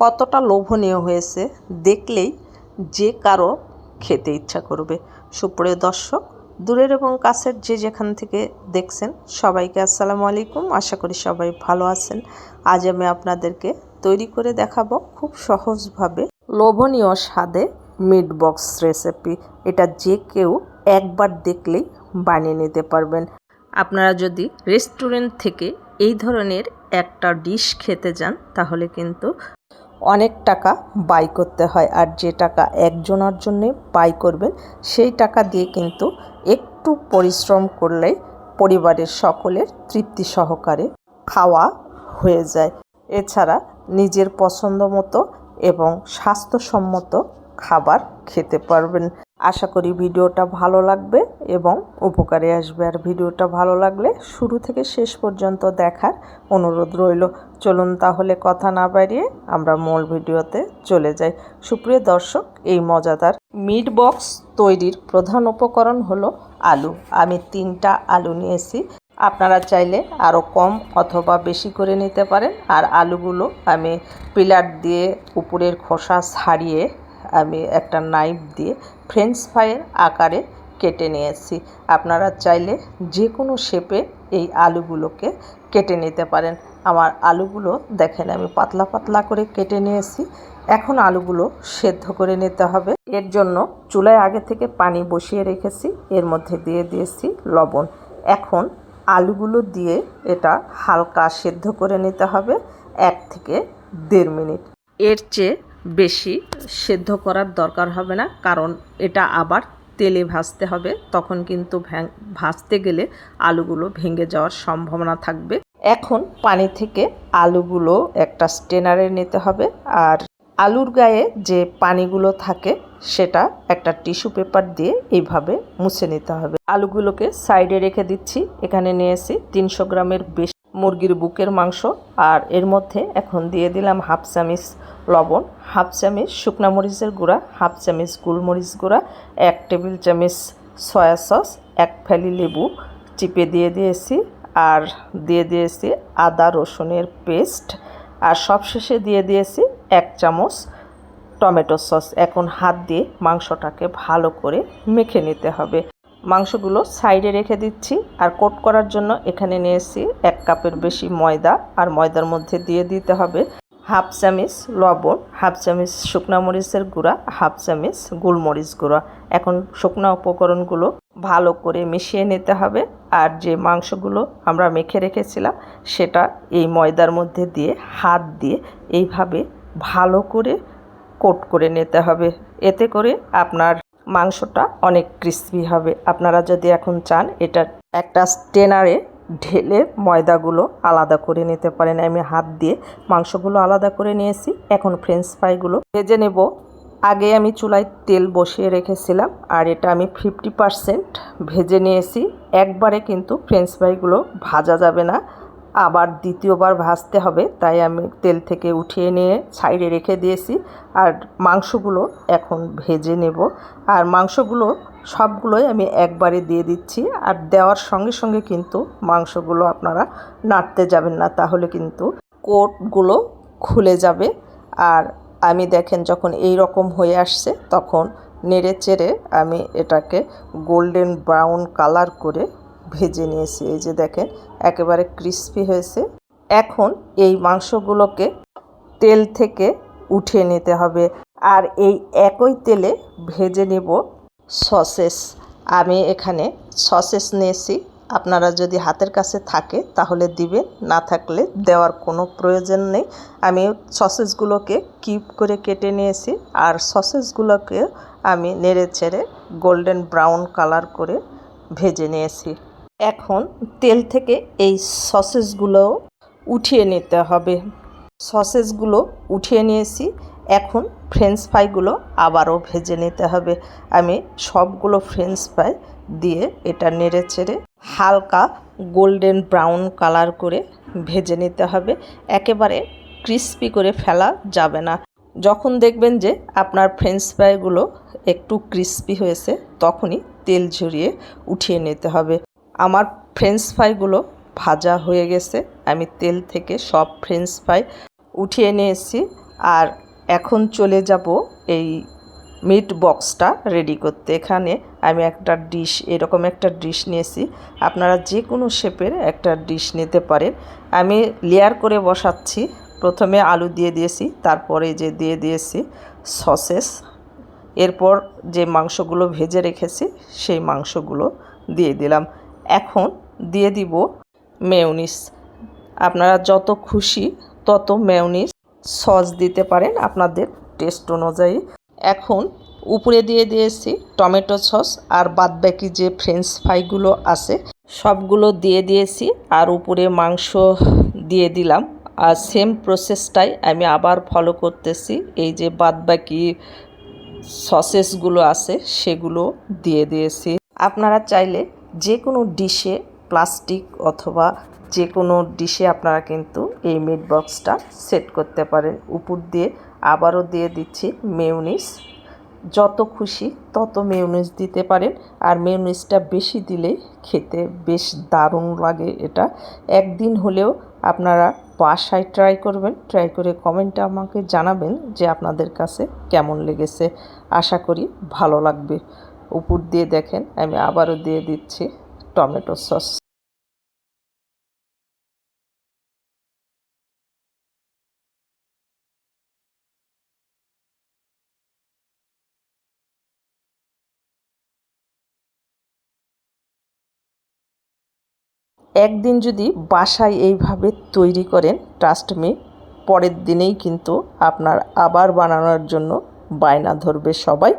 কতটা লোভনীয় হয়েছে দেখলেই যে কারও খেতে ইচ্ছা করবে। সুপ্রিয় দর্শক, দূরের এবং কাছের যে যেখান থেকে দেখছেন সবাইকে আসসালামু আলাইকুম। আশা করি সবাই ভালো আছেন। আজ আমি আপনাদেরকে তৈরি করে দেখাবো খুব সহজভাবে লোভনীয় স্বাদে মিট বক্স রেসিপি। এটা যে কেউ একবার দেখলেই বানিয়ে নিতে পারবেন। আপনারা যদি রেস্টুরেন্ট থেকে এই ধরনের একটা ডিশ খেতে যান তাহলে কিন্তু অনেক টাকা বাই করতে হয় আর যে টাকা একজনের জন্যে বাই করবেন, সেই টাকা দিয়ে কিন্তু একটু পরিশ্রম করলেই পরিবারের সকলের তৃপ্তি সহকারে খাওয়া হয়ে যায়। এছাড়া নিজের পছন্দ মতো এবং স্বাস্থ্যসম্মত খাবার খেতে পারবেন। আশা করি ভিডিওটা ভালো লাগবে এবং উপকারে আসবে। আর ভিডিওটা ভালো লাগলে শুরু থেকে শেষ পর্যন্ত দেখার অনুরোধ রইল। চলুন তাহলে কথা না বাড়িয়ে আমরা মূল ভিডিওতে চলে যাই। সুপ্রিয় দর্শক, এই মজাদার মিট বক্স তৈরির প্রধান উপকরণ হলো আলু। আমি তিনটা আলু নিয়েছি। আপনারা চাইলে আরও কম অথবা বেশি করে নিতে পারেন। আর আলুগুলো আমি পিলার দিয়ে উপরের খোসা ছাড়িয়ে আমি একটা নাইফ দিয়ে ফ্রেঞ্চ ফ্রাইয়ের আকারে কেটে নিয়েছি। আপনারা চাইলে যে কোনো শেপে এই আলুগুলোকে কেটে নিতে পারেন। আমার আলুগুলো দেখেন, আমি পাতলা পাতলা করে কেটে নিয়েছি। এখন আলুগুলো সেদ্ধ করে নিতে হবে। এর জন্য চুলায় আগে থেকে পানি বসিয়ে রেখেছি। এর মধ্যে দিয়ে দিয়েছি লবণ। এখন আলুগুলো দিয়ে এটা হালকা সেদ্ধ করে নিতে হবে, এক থেকে দেড় মিনিট। এর চেয়ে বেশি সেদ্ধ করার দরকার হবে না, কারণ এটা আবার তেলে ভাজতে হবে। তখন কিন্তু ভাজতে গেলে আলুগুলো ভেঙে যাওয়ার সম্ভাবনা থাকবে। এখন পানি থেকে আলুগুলো একটা স্টেনারে নিতে হবে আর আলুর গায়ে যে পানিগুলো থাকে সেটা একটা টিস্যু পেপার দিয়ে এইভাবে মুছে নিতে হবে। আলুগুলোকে সাইডে রেখে দিচ্ছি। এখানে নিয়েছি তিনশো গ্রামের বেশি মুরগির বুকের মাংস আর এর মধ্যে এখন দিয়ে দিলাম হাফ চামিচ লবণ, হাফ চামিচ শুকনা মরিচের গুঁড়া, হাফ চামিচ গোলমরিচ গুঁড়া, এক টেবিল চামিচ সয়া সস, এক ফেলি লেবু চিপে দিয়ে দিয়েছি আর দিয়ে দিয়েছি আদা রসুনের পেস্ট আর সবশেষে দিয়ে দিয়েছি এক চামচ টমেটো সস। এখন হাত দিয়ে মাংসটাকে ভালো করে মেখে নিতে হবে। মাংসগুলো সাইডে রেখে দিচ্ছি আর কোট করার জন্য এখানে নিয়েছি এক কাপের বেশি ময়দা আর ময়দার মধ্যে দিয়ে দিতে হবে হাফ চামিচ লবণ, হাফ চামিচ শুকনা মরিচের গুঁড়া, হাফ চামিচ গোলমরিচ গুঁড়া। এখন শুকনা উপকরণগুলো ভালো করে মিশিয়ে নিতে হবে আর যে মাংসগুলো আমরা মেখে রেখেছিলাম সেটা এই ময়দার মধ্যে দিয়ে হাত দিয়ে এইভাবে ভালো করে কোট করে নিতে হবে। এতে করে আপনার মাংসটা অনেক ক্রিস্পি হবে। আপনারা যদি এখন চান এটা একটা স্টেনারে ঢেলে ময়দাগুলো আলাদা করে নিতে পারেন। আমি হাত দিয়ে মাংসগুলো আলাদা করে নিয়েছি। এখন ফ্রেঞ্চ ফ্রাইগুলো ভেজে নেব। আগে আমি চুলায় তেল বসিয়ে রেখেছিলাম, আর এটা আমি ফিফটি পারসেন্ট ভেজে নিয়েছি। একবারে কিন্তু ফ্রেঞ্চ ফ্রাইগুলো ভাজা যাবে না। আবার দ্বিতীয়বার ভাজতে হবে, তাই আমি তেল থেকে উঠিয়ে নিয়ে সাইডে রেখে দিয়েছি। আর মাংসগুলো এখন ভেজে নেব। আর মাংসগুলো সবগুলোই আমি একবারে দিয়ে দিচ্ছি। আর দেওয়ার সঙ্গে সঙ্গে কিন্তু মাংসগুলো আপনারা নাড়তে যাবেন না, তাহলে কিন্তু কোটগুলো খুলে যাবে। আর আমি দেখেন যখন এই রকম হয়ে আসছে, তখন নেড়ে চেড়ে আমি এটাকে গোল্ডেন ব্রাউন কালার করে ভেজে নিয়েছি। এই যে দেখেন, একেবারে ক্রিস্পি হয়েছে। এখন এই মাংসগুলোকে তেল থেকে উঠিয়ে নিতে হবে। আর এই একই তেলে ভেজে নেব সসেস। আমি এখানে সসেস নিয়েছি। আপনারা যদি হাতের কাছে থাকে, তাহলে দিবেন। না থাকলে দেওয়ার কোনো প্রয়োজন নেই। আমি সসেসগুলোকে কিপ করে কেটে নিয়েছি। আর সসেসগুলোকে আমি নেড়ে ছেড়ে গোল্ডেন ব্রাউন কালার করে ভেজে নিয়েছি। এখন তেল থেকে এই সসেসগুলো উঠিয়ে নিতে হবে। সসেসগুলো উঠিয়ে নিয়েছি। এখন ফ্রেঞ্চ ফ্রাইগুলো আবারও ভেজে নিতে হবে। আমি সবগুলো ফ্রেঞ্চ ফ্রাই দিয়ে এটা নেড়ে চেড়ে হালকা গোল্ডেন ব্রাউন কালার করে ভেজে নিতে হবে। একেবারে ক্রিস্পি করে ফেলা যাবে না। যখন দেখবেন যে আপনার ফ্রেঞ্চ ফ্রাইগুলো একটু ক্রিস্পি হয়েছে, তখনই তেল ঝরিয়ে উঠিয়ে নিতে হবে। আমার ফ্রেঞ্চ ফ্রাইগুলো ভাজা হয়ে গেছে। আমি তেল থেকে সব ফ্রেঞ্চ ফ্রাই উঠিয়ে নিয়ে এসেছি আর এখন চলে যাব এই মিট বক্সটা রেডি করতে। এখানে আমি একটা ডিশ এরকম একটা ডিশ নিয়েছি। আপনারা যে কোনো শেপের একটা ডিশ নিতে পারেন। আমি লেয়ার করে বসাচ্ছি। প্রথমে আলু দিয়ে দিয়েছি, তারপরে যে দিয়ে দিয়েছি সসেস এরপর যে মাংসগুলো ভেজে রেখেছি, সেই মাংসগুলো দিয়ে দিলাম। এখন দিয়ে দিব মেয়নিস। আপনারা যত খুশি তত মেয়নিস সস দিতে পারেন আপনাদের টেস্ট অনুযায়ী। এখন উপরে দিয়ে দিয়েছি টমেটো সস আর বাদবাকি যে ফ্রেঞ্চ ফ্রাইগুলো আছে, সবগুলো দিয়ে দিয়েছি আর উপরে মাংস দিয়ে দিলাম। আর সেম প্রসেসটাই আমি আবার ফলো করতেছি। এই যে বাদবাকি সসেসগুলো আছে সেগুলো দিয়ে দিয়েছি। আপনারা চাইলে যে কোনো ডিশে প্লাস্টিক অথবা যে কোনো ডিশে আপনারা কিন্তু এই মিট বক্সটা সেট করতে পারেন। উপর দিয়ে আবারও দিয়ে দিচ্ছি মেউনিস যত খুশি তত মেয়নিস দিতে পারেন। আর মেয়নিসটা বেশি দিলে খেতে বেশ দারুণ লাগে এটা। একদিন হলেও আপনারা বাসায় ট্রাই করবেন। ট্রাই করে কমেন্টে আমাকে জানাবেন যে আপনাদের কাছে কেমন লেগেছে। আশা করি ভালো লাগবে। উপর দিয়ে দেখেন, আমি আবারও দিয়ে দিচ্ছি টমেটো সস। একদিন যদি বাসায় এইভাবে তৈরি করেন ট্রাস্ট মি পরের দিনেই কিন্তু আপনার আবার বানানোর জন্য বায়না ধরবে সবাই।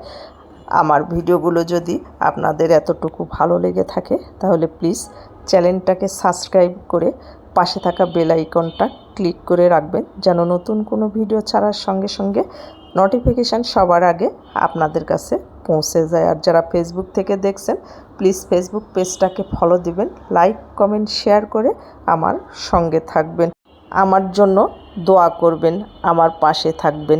আমার ভিডিওগুলো যদি আপনাদের এতটুকু ভালো লেগে থাকে, তাহলে প্লিজ চ্যানেলটাকে সাবস্ক্রাইব করে পাশে থাকা বেল আইকনটা ক্লিক করে রাখবেন, যেন নতুন কোনো ভিডিও ছাড়ার সঙ্গে সঙ্গে নোটিফিকেশান সবার আগে আপনাদের কাছে পৌঁছে যায়। আর যারা ফেসবুক থেকে দেখছেন প্লিজ ফেসবুক পেজটাকে ফলো দিবেন লাইক কমেন্ট শেয়ার করে আমার সঙ্গে থাকবেন। আমার জন্য দোয়া করবেন, আমার পাশে থাকবেন।